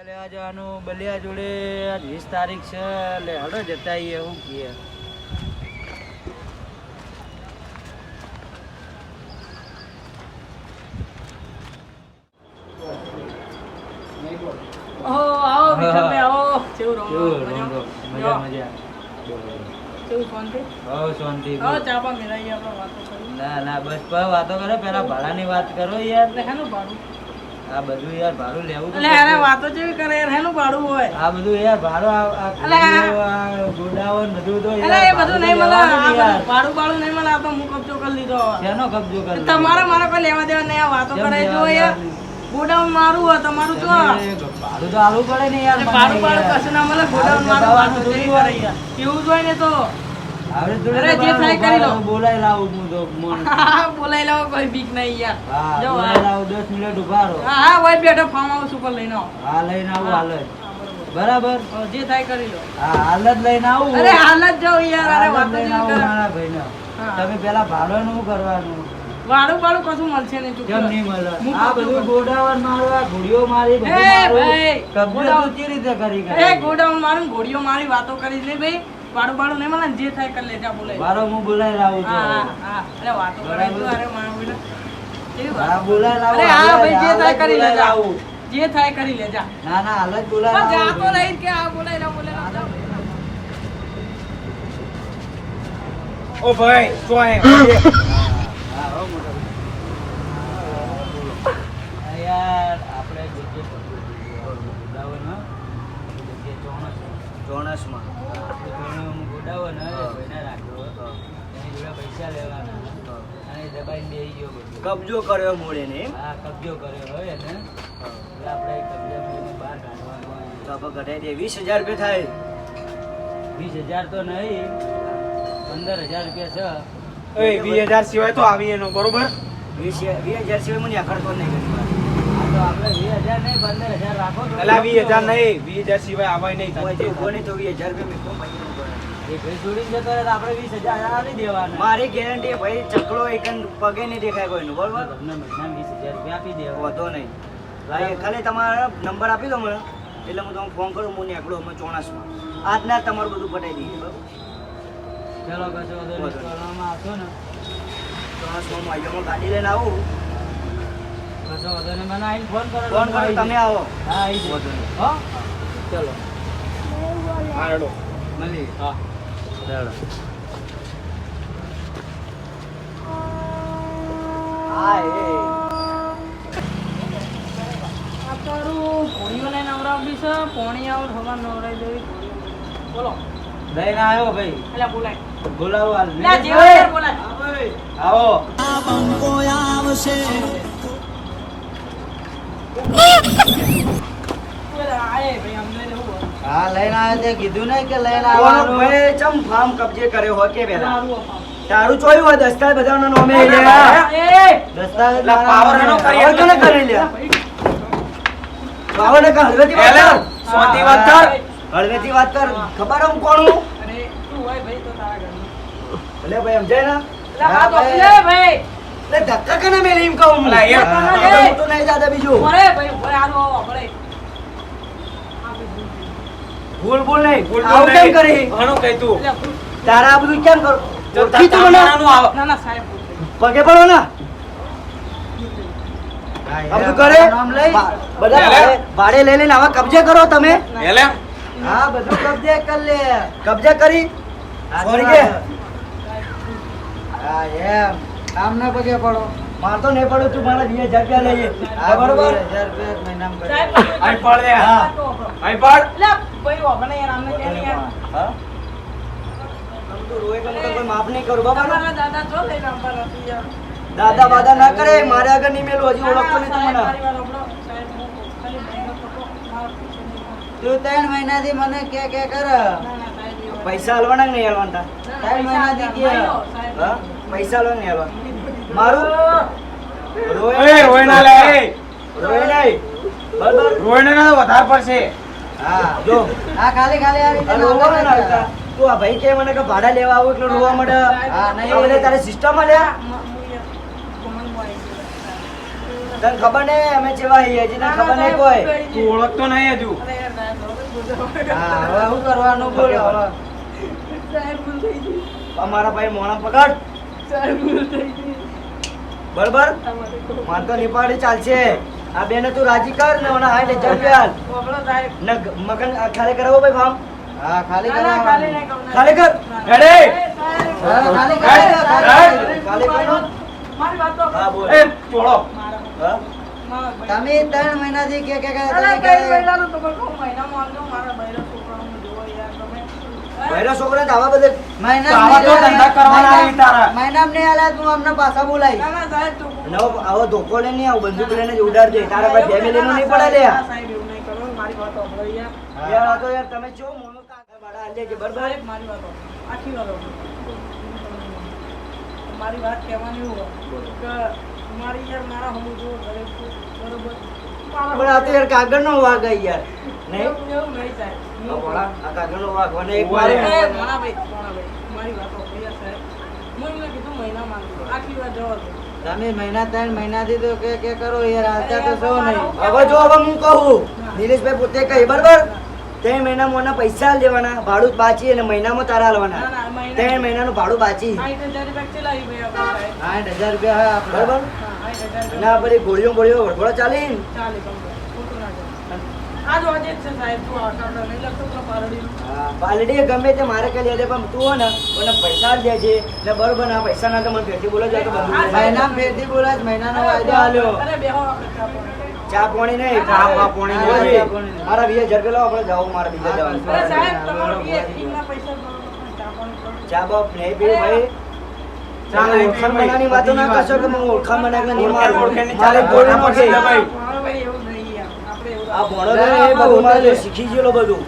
લેવા જવાનું બલિયા જોડે આજ વીસ તારીખ છે એટલે હડો જતા આવીએ હું કહીએ ના ના બસ વાતો કરો. પેલા ભાડા ની વાત કરો યાર. ભાડું? આ બધું યાર ભાડું લેવું એટલે અરે વાતો જેવી કરે યાર હેનું ભાડું હોય? આ બધું યાર ભાડું આ- આ અલે આ- કુંડીઓ, આ ગોડાઓ બધું તો એટલે યાર એ બધું નહીં મળે આ લેવાનું બધું યાર. ભાડું ભાડું નહીં મળે આ તો હું કબજો કરી લીધો. શેનો કબજો કરી તમારે મારે કોઈ લેવા દેવા નહીં આ વાતો કરે જો યાર? ગોડાઉન મારું હોય તમારું તમે ભાડું તો આવું પડે ને યાર ભાડું ભાડું કશું ના મળે ગોડાઉન મારું એવું જ હોય ને તો. બરોબર. જે થાય કરી લો. હાલ જ લઈને આવું. અરે હાલ જ યાર. તમે પેલા ભાડું નું કરવાનું? વાળું વાળું કશું મળશે નહીં કેમ નહીં મળે. આ બધું કરું. મારવા ઘોડીઓ મારી એ ભાઈ, ગોડાઉન- કેવી રીતે કરી એ ગોડાઉન મારું ઘોડીઓ મારી વાતો કરી નહીં ભાઈ. વાળું વાળું નહીં મને જે થાય કરી લેજા બોલાય. વારો હું બોલાય લાવું છું. હા હા અરે વાતો કરે તું અરે માં વાત. હા બોલાઈ લાવું અરે હા ભાઈ જે થાય કરી લેજા. લાવું. જે થાય કરી લેજા. ના ના હાલ જ બોલાય પણ જા તો રહી કે આ બોલાય ના બોલાય ઓ ભાઈ તો અહીં હા, હો મોટો ભાઈ. આ યાર આપણે જગ્યાએ ગોડાઉન, જગ્યાએ ચોણસમાં ગોડાઉન, હવે ભાઈને રાખ્યો. એની જોડે પૈસા લેવાના અને દબાઈને બેસી ગયો બધું. કબજો કર્યો મોડે ને હા કબજો કર્યો હોય એને એટલે આપણે એ કબજામાંથી બહાર કાઢવાનો તો આપણે ઘટાડી દે વીસ હજાર રૂપિયા થાય વીસ હજાર તો નહીં પંદર હજાર રૂપિયા છે એ વીસ હજાર સિવાય તો આવી એનો બરોબર વીસ વીસ હજાર સિવાય મને આખડતો નહીં આપણે વીસ હજાર નહીં પંદર હજાર રાખો એટલે વીસ હજાર નહીં વીસ હજાર સિવાય આવાય નહીં ઊભો નહીં તો વીસ હજાર રૂપિયા મારી ગેરંટી ભાઈ ચકલો એક પગે નહીં દેખાય કોઈનું બરોબર? તમને વીસ હજાર રૂપિયા દેવા. વધો નહીં. ભાઈ ખાલી તમારો નંબર આપી દો મને એટલે હું તમને ફોન કરું હું નીકળો અમે ચોણાસમાં આજના તમારું બધું પટાઈ દઈએ બરોબર? ચલો કશો ચોણાસમાં હું ગાડી લઈને આવું. કશો વાંધો નહીં. મને આઈને ફોન કરો ફોન કરો તમે આવો. હા આવી જઈશ. હો? ચલો. હા. એ. તારું નવરાવડી છે પોણી આવો હવા નવરાવી દેવી. બોલો. લઈને આવ્યો ભાઈ. એટલે બોલાય. બોલાવો હાલ. લે. જેવો બોલાય. આવો. અમને ને હું લઈને આવ્યો તે કીધું ને કે લઈને આવવાનું. ભાઈ ચમ ફાર્મ કબજે કર્યો હોય કે પેલા? તારું ચોયું હોય દસ્તાવેજ બધાના નામે લે દસ્તાવેજ એટલે મારા power નામે. એનો કરી પાવર કોને કરી લે પાવર ને હળવેથી વાત કર. શાંતિ વાત કર. હળવેથી વાત કર. ખબર હું કોણ હું? અરે તું હોય ભાઈ તો તારા ઘરનું. એટલે ભાઈ સમજાય ને? એટલે આ તો ભાઈ. એટલે ધક્કા મેં એમ કહું હું. હા, મોટું નહીં જાતા બીજું. અરે ભાઈ આવો આપણે. બોલ ભૂલ નહીં. તો આવું કેમ. કરી? ઘણું કહી તું. તારા આ બધું કેમ કરું? ઓળખી તું મને? ના ના સાહેબ પગે પડો ના. બધું કરે? નામ લઈ. ભા- બધા લે, લે. ભાડે- ભાડે લઈ લઈને આવા કબજે કરો તમે? હા બધું કબજે કરી લે. કબજે કરી? સોરી કે? હા એમ. કામ ના પગે પડો. માર તો નહીં પડું તું મારા વીસ હજાર રૂપિયા લઈએ. હા, બરોબર? હજાર રૂપિયા મહિનામાં અહીં પડ દે હા. આ તો વાપરો. અહીં પડ. એટલે ભાઈ વાપરે યાર આમને કે નહીં હા? આમ તો રોય કે હું તો કોઈ માફ નહીં કરું બાબા દાદા જો યાર. બાદા ના કરે મારે આગળ નહીં મેલું હજી ઓળખતો નહીં તમને. તું ત્રણ મહિનાથી મને કે કે કર. પૈસા હલવાના નહીં હાલવાના? ત્રણ મહિનાથી કે. પૈસા હાલવાના નહીં હાલવાના? મારું? રોય એ રોય ના લે એ. રોય નહીં બરાબર? રોયને ના વધારે પડશે. હા જો. હા ખાલી ખાલી આ રીતે આ રોવા ના આવતા. તું આ ભાઈ કે મને કે ભાડા લેવા આવું એટલે રોવા મળે હા, નહીં. એટલે તારે સિસ્ટમ લ્યા. તને ખબર ને અમે જેવા હઈએ હજી તને ખબર નહીં કોઈ. તું ઓળખતો નહીં હજુ. હા હવે શું કરવાનું બોલ હવે. સાહેબ, ભૂલ થઈ ગઈ. અમારા ભાઈ મોણા પકડ. સાહેબ, ભૂલ થઈ ગઈ. બરોબર? કોઈ- તો નીપાડી ચાલશે. આ બેને તું રાજી કર ને ઓના હાઈ હજાર રૂપિયા હાલ. ને મગન આ ખાલી કરાવો ભાઈ ફામ હા ખાલી કર કરું. ખાલી કર રેડી? ખાલી કર. ખાલી- ખાલી મારી વાત તો હા બોલ. એ ચોળો હા? તમે ત્રણ મહિનાથી કે કે કે તમે કઈ મહિનાનું તમે કહો, મહિનામાં આવજો, મારા બૈરા છોકરાઓને જુઓ યાર તમે. બૈરા છોકરા તો આવા બધે તો તો ધંધા કરવાના આવી તારા. મહિનામાં નહીં આલા તું અમને પાછા બોલાય. ના, ના, તું- નવો આવો ધોકો લે નહીં આવો બંદૂક લઈને જ ઉડાડજે. તારા પર ફેમિલી નું નહીં પડે લે સાહેબ, એવું નહીં કરો. મારી વાત સાંભળો યાર. યાર આ તો યાર તમે જો મોનો કાકા બાળા આલે કે બરાબર? મારી વાત. આખી વાત મારી વાત કહેવાની હોય કે મારી યાર મારા હમુ જો ઘરે બરોબર? મારા પણ આ તો યાર કાગળ નો વાગ આ યાર. નહીં? એવું એવું નહીં સાહેબ આ કાગળ નો વાગ મને એક ઓવે. મારે. એ, મોણાભાઈ, મોણાભાઈ, મારી વાત સાંભળો યાર હું એમને કીધું મહિના માંગુ આખી વાત જવા દો. તમે મહિના ત્રણ મહિનાથી તો કે કે કરો યાર હાલતા તો છો નહીં. હવે હવે જો હવે હું કહું. નિલેશભાઈ પોતે કહી બરાબર? ત્રણ મહિનામાં પૈસા લેવાના ભાડું બાચી અને મહિનામાં તારા ના, ના, મહિના- ત્રણ મહિનાનું ભાડું બાચી? આઠ હજાર રૂપિયા બરાબર. આ બધી ગોળીઓ ગોળીઓ વડવડો ચાલી? ને ના. પાલડી ગમે તે મારે કરી દે પણ તું હો ને મને પૈસા જ દેજે. ને બરોબર ના પૈસા ના તો મને પેટી બોલો જાય તો બધું આ દે. સાહેબ- પેટી બોલા જ મહિનાનો વાયદો આલ્યો. ચા પાણી. નહીં ચા ચા પાણી મારા બીજા હજાર પેલો આપણે જાવ મારા બીજા જવાનું. ચા બાપ નહીં પીવું ભાઈ. ઓળખાણ બનાવવાની વાતો ના કરશો કે હું ઓળખાણ બનાવીને નહીં મારું. મારે ચાલે, ગોળીનો ભાઈ. મોણાભાઈ એવું નહીં યાર. આપણે એવું આ ભણો એ બધું મારે શીખી ગયેલો બધું.